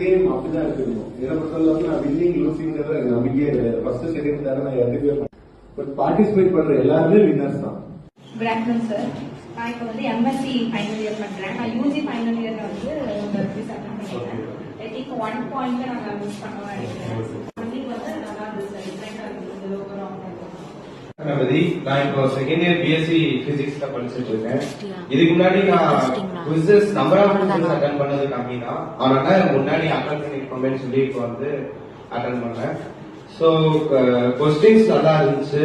Game அப்படிதான் இருக்கணும் என்ன பொறுத்தளவுக்கு நான் வின்னிங் லூசிங்கிறத எனக்கு நம்பிக்கையே கிடையாது. ஃபர்ஸ்ட் செகண்ட் தர நான் எதுவுமே பட் பார்ட்டிசிபேட் பண்ற எல்லாருமே வின்னர்ஸ் தான். ஆஃப்டர்நூன் சார் நான் இப்போ வந்து எம்எஸ்சி ஃபைனல் இயர் பண்ணுறேன் நான் யூஜி ஃபைனல் இயர்ல வந்து உங்க quiz attend பண்ணிருக்கேன். ஐ திங்க் ஒன் பாயிண்ட் நாங்கள் மிஸ் பண்ணோம்னு கணபதி நான் இப்போ செகண்ட் இயர் பிஎஸ்சி பிசிக்ஸ்ல படிச்சுட்டு இருக்கேன். இதுக்கு முன்னாடி நான் quizzes number of quizzes attend பண்ணது கம்மி தான். அதனால முன்னாடி அட்டன் பண்ணிருக்கோமேன்னு சொல்லி இப்போ வந்து அட்டன் பண்ணேன். ஸோ கொஸ்டின்ஸ் நல்லா இருந்துச்சு.